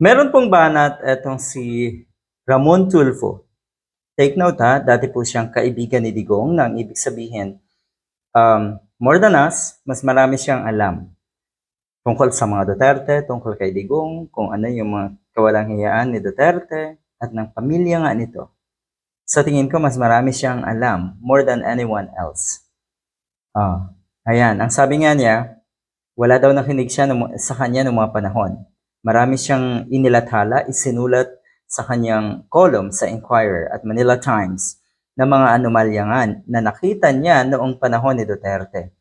Meron pong banat etong si Ramon Tulfo. Take note ha, dati po siyang kaibigan ni Digong nang ibig sabihin, um, more than us, mas marami siyang alam tungkol sa mga Duterte, tungkol kay Digong, kung ano yung mga kawalang hiyaan ni Duterte at ng pamilya nga nito. Sa tingin ko, mas marami siyang alam more than anyone else. Ah, ayan, ang sabi nga niya, wala daw nakinig siya sa kanya noong mga panahon. Marami siyang inilathala, isinulat sa kanyang column sa Inquirer at Manila Times na mga anomalya nga na nakita niya noong panahon ni Duterte.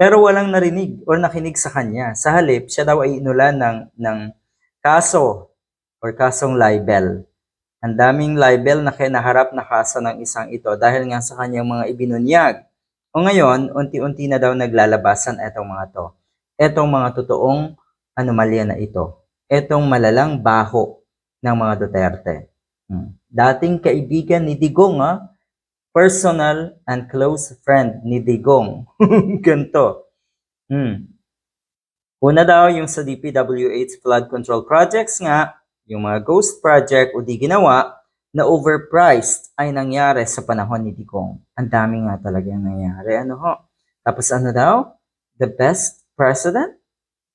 Pero walang narinig or nakinig sa kanya. Sa halip, siya daw ay inulan ng, ng kaso or kasong libel. Ang daming libel na kinaharap na kaso ng isang ito dahil nga sa kanyang mga ibinunyag. O ngayon, unti-unti na daw naglalabasan etong mga to. Etong mga totoong anomalya na ito. Etong malalang baho ng mga Duterte. Hmm. Dating kaibigan ni Digong, ha? personal and close friend ni Digong. Ganto. Hmm. Una daw yung sa DPWH flood control projects nga, yung mga ghost project o di ginawa, na overpriced ay nangyari sa panahon ni Digong. Ang dami nga talaga yung nangyari. Ano ho? Tapos ano daw? The best president?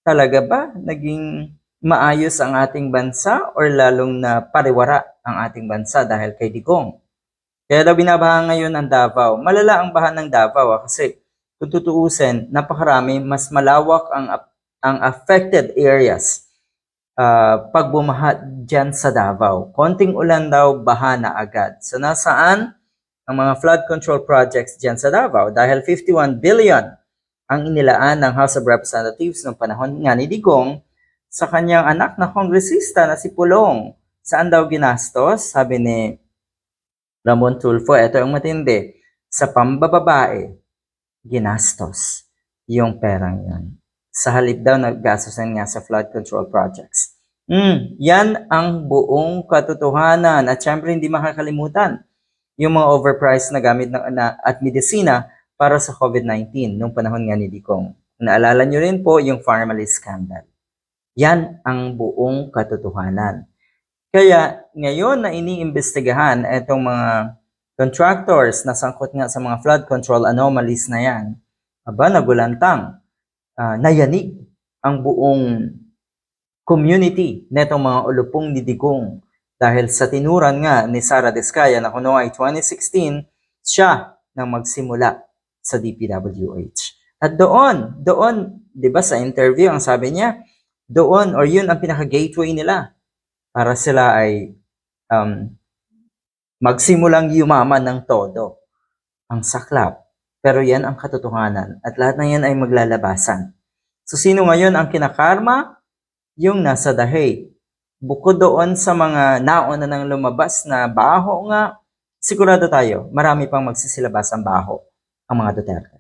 Talaga ba? Naging maayos ang ating bansa or lalong na pariwara ang ating bansa dahil kay Digong? Kaya daw binabaha ngayon ang Davao. Malala ang baha ng Davao ah, kasi kung tutuusin, napakarami, mas malawak ang ang affected areas ah, pag bumaha dyan sa Davao. Konting ulan daw, baha na agad. So nasaan ang mga flood control projects dyan sa Davao? Dahil 51 billion ang inilaan ng House of Representatives noong panahon nga ni Digong sa kanyang anak na kongresista na si Pulong. Saan daw ginastos? Sabi ni Ramon Tulfo, ito yung matindi. Sa pambababae, ginastos yung perang yan. Sa halip daw, naggastosan nga sa flood control projects. Mm, yan ang buong katotohanan. At syempre, hindi makakalimutan yung mga overpriced na gamit na, na, at medisina para sa COVID-19 nung panahon nga ni Dicong. Naalala nyo rin po yung Pharmaly scandal. Yan ang buong katotohanan. Kaya ngayon na iniimbestigahan itong mga contractors na sangkot nga sa mga flood control anomalies na yan, aba nagulantang, ah, nayanig ang buong community netong mga ulupong ni Digong dahil sa tinuran nga ni Sara Descaya na kuno ay 2016, siya nang magsimula sa DPWH. At doon, doon, 'di ba sa interview ang sabi niya, doon or yun ang pinaka-gateway nila para sila ay um, magsimulang yumaman ng todo. Ang saklap. Pero yan ang katotohanan at lahat ng yan ay maglalabasan. So sino ngayon ang kinakarma? Yung nasa dahi. Bukod doon sa mga nauna nang lumabas na baho nga, sigurado tayo, marami pang magsisilabas ang baho ang mga Duterte.